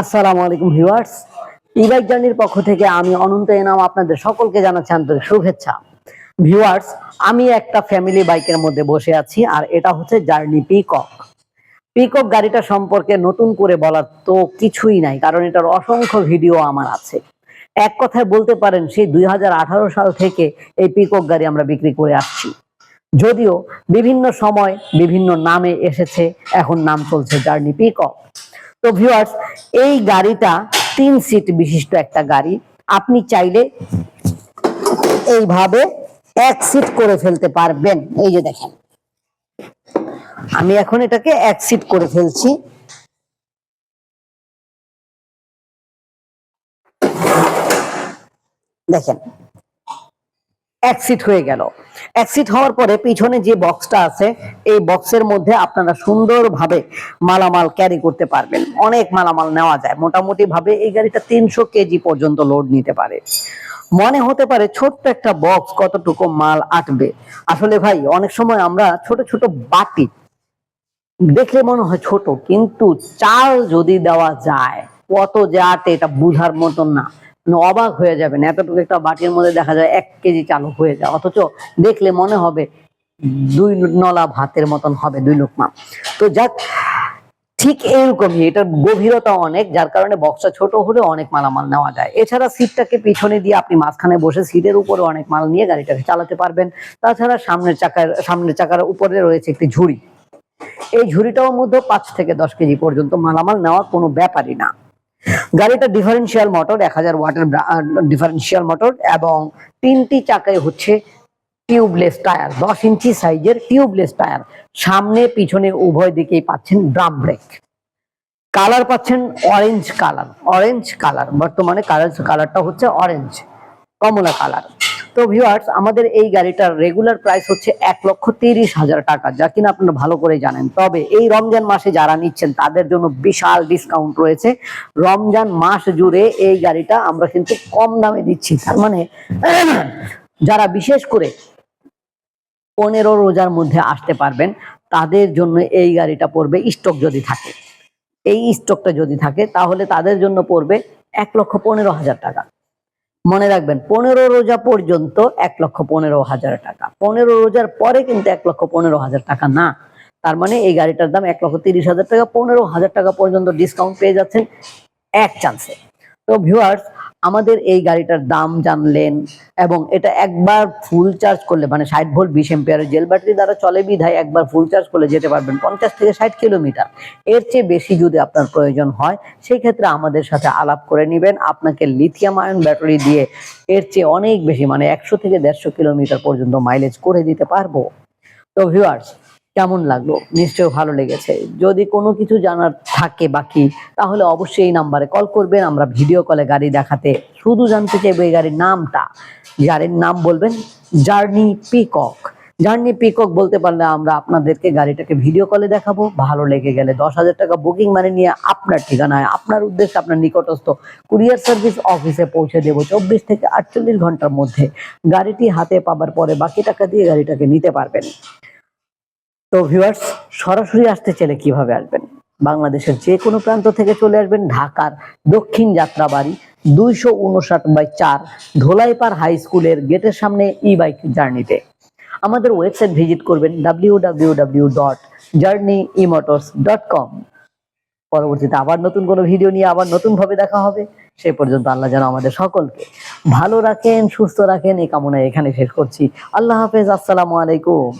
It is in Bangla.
আসসালামু আলাইকুম ভিউয়ার্স। ই বাইক জার্নির পক্ষ থেকে আমি অনন্ত এনাম আপনাদের সকলকে জানাচ্ছি আন্তরিক শুভেচ্ছা। ভিউয়ার্স, আমি একটা ফ্যামিলি বাইকের মধ্যে বসে আছি, আর এটা হচ্ছে জার্নি পিকক পিকক গাড়িটা সম্পর্কে নতুন করে বলার তো কিছুই নাই, কারণ এটার অসংখ্য ভিডিও আমার আছে। এক কথায় বলতে পারেন, সেই দুই হাজার আঠারো সাল থেকে এই পিকক গাড়ি আমরা বিক্রি করে আসছি। যদিও বিভিন্ন সময় বিভিন্ন নামে এসেছে, এখন নাম চলছে জার্নি পিকক তো ভিউয়ার্স এই গাড়িটা তিন সিট বিশিষ্ট একটা গাড়ি। আপনি চাইলে এইভাবে এক সিট করে ফেলতে পারবেন। এই যে দেখেন। আমি এখন এটাকে এক সিট করে ফেলছি। দেখেন। সিট হয়ে গেল। সিট হওয়ার পরে পিছনে যে বক্সটা আছে, এই বক্সের মধ্যে আপনারা সুন্দরভাবে মালামাল ক্যারি করতে পারবেন। অনেক মালামাল নেওয়া যায়। মোটামুটি ভাবে এই গাড়িটা তিনশো কেজি পর্যন্ত লোড নিতে পারে। মনে হতে পারে ছোট্ট একটা বক্স কতটুকু মাল আটবে। আসলে ভাই, অনেক সময় আমরা ছোট ছোট বাটি দেখলে মনে হয় ছোট, কিন্তু চাল যদি দেওয়া যায়, কত যে আটে, এটা বুঝার মতন না। অবাক হয়ে যাবেন। এতটুকু একটা বাটির মধ্যে দেখা যায় এক কেজি চালু হয়ে যায়। অথচ দেখলে মনে হবে দুই নলা ভাতের মতন হবে, দুই লোকমা। তো যাক, ঠিক এইরকমই। এটার গভীরতা অনেক, যার কারণে বক্সটা ছোট হলে অনেক মালামাল নেওয়া যায়। এছাড়া সিটটাকে পিছনে দিয়ে আপনি মাঝখানে বসে সিটের উপরে অনেক মাল নিয়ে গাড়িটাকে চালাতে পারবেন। তাছাড়া সামনের চাকার সামনের চাকার উপরে রয়েছে একটি ঝুড়ি। এই ঝুড়িটাও মধ্যে পাঁচ থেকে দশ কেজি পর্যন্ত মালামাল নেওয়ার কোনো ব্যাপারই না। গাড়িটা ডিফারেন্সিয়াল মোটর এক হাজার ওয়াটের ডিফারেন্সিয়াল মোটর এবং তিনটি চাকায় হচ্ছে টিউবলেস টায়ার দশ ইঞ্চি সাইজের টিউবলেস টায়ার সামনে, পিছনে, উভয় দিকেই পাচ্ছেন ড্রাম ব্রেক কালার পাচ্ছেন অরেঞ্জ কালার অরেঞ্জ কালার বর্তমানে কালার কালারটা হচ্ছে অরেঞ্জ কমলা কালার তো ভিউয়ার্স আমাদের এই গাড়িটার রেগুলার প্রাইস হচ্ছে এক লক্ষ তিরিশ হাজার টাকা, যা কিনা আপনারা ভালো করে জানেন। তবে এই রমজান মাসে যারা নিচ্ছেন, তাদের জন্য বিশাল ডিসকাউন্ট রয়েছে। রমজান মাস জুড়ে এই গাড়িটা আমরা কিন্তু কম দামে দিচ্ছি। তার মানে যারা বিশেষ করে পনেরো রোজার মধ্যে আসতে পারবেন, তাদের জন্য এই গাড়িটা পড়বে স্টক যদি থাকে। এই স্টকটা যদি থাকে, তাহলে তাদের জন্য পড়বে এক লক্ষ পনেরো হাজার টাকা। মনে রাখবেন, পনেরো রোজা পর্যন্ত এক লক্ষ পনেরো হাজার টাকা। পনেরো রোজার পরে কিন্তু এক লক্ষ পনেরো হাজার টাকা না। তার মানে এই গাড়িটার দাম এক লক্ষ তিরিশ হাজার টাকা, পনেরো হাজার টাকা পর্যন্ত ডিসকাউন্ট পেয়ে যাচ্ছেন এক চান্সে তো ভিউয়ার্স আমাদের এই গাড়িটার দাম জানলেন এবং এটা একবার ফুল চার্জ করলে মানে ষাট ভোল্ট বিশ এম্পিয়ারের জেল ব্যাটারি দ্বারা চলে বিধায় একবার ফুল চার্জ করলে যেতে পারবেন পঞ্চাশ থেকে ষাট কিলোমিটার এর চেয়ে বেশি যদি আপনার প্রয়োজন হয় সেই ক্ষেত্রে আমাদের সাথে আলাপ করে নেবেন। আপনাকে লিথিয়াম আয়ন ব্যাটারি দিয়ে এর চেয়ে অনেক বেশি মানে একশো থেকে দেড়শো কিলোমিটার পর্যন্ত মাইলেজ করে দিতে পারব। তো ভিউয়ার্স কেমন লাগল? নিশ্চয়ই ভালো লেগেছে। যদি কোনো কিছু জানার থাকে বাকি, তাহলে অবশ্যই এই নাম্বারে কল করবেন। আমরা ভিডিও কলে গাড়ি দেখাতে শুধু জানতে চাইব এই গাড়ির নামটা। গাড়ির নাম বলবেন জার্নি পিকক জার্নি পিকক বলতে পারলে আমরা আপনাদেরকে গাড়িটাকে ভিডিও কলে দেখাবো। ভালো লেগে গেলে দশ হাজার টাকা বুকিং মানে নিয়ে আপনার ঠিকানায়, আপনার উদ্দেশ্যে আপনার নিকটস্থ কুরিয়ার সার্ভিস অফিসে পৌঁছে দেবো। চব্বিশ থেকে আটচল্লিশ ঘণ্টার মধ্যে গাড়িটি হাতে পাবার পরে বাকি টাকা দিয়ে গাড়িটাকে নিতে পারবেন। তো ভিউয়ার্স সরাসরি আসতে চাইলে কীভাবে আসবেন? বাংলাদেশের যে কোনো প্রান্ত থেকে চলে আসবেন ঢাকার দক্ষিণ যাত্রাবাড়ি, দুইশো উনষাট বাই চার ধোলাইপাড় হাই স্কুলের গেটের সামনে ই বাইক জার্নিতে আমাদের ওয়েবসাইট ভিজিট করবেন W W W dot journey emotors dot com পরবর্তীতে আবার নতুন কোনো ভিডিও নিয়ে আবার নতুন ভাবে দেখা হবে। সে পর্যন্ত আল্লাহ যেন আমাদের সকলকে ভালো রাখেন, সুস্থ রাখেন। এই কামনায় এখানে শেষ করছি। আল্লাহ হাফেজ, আসসালামু আলাইকুম।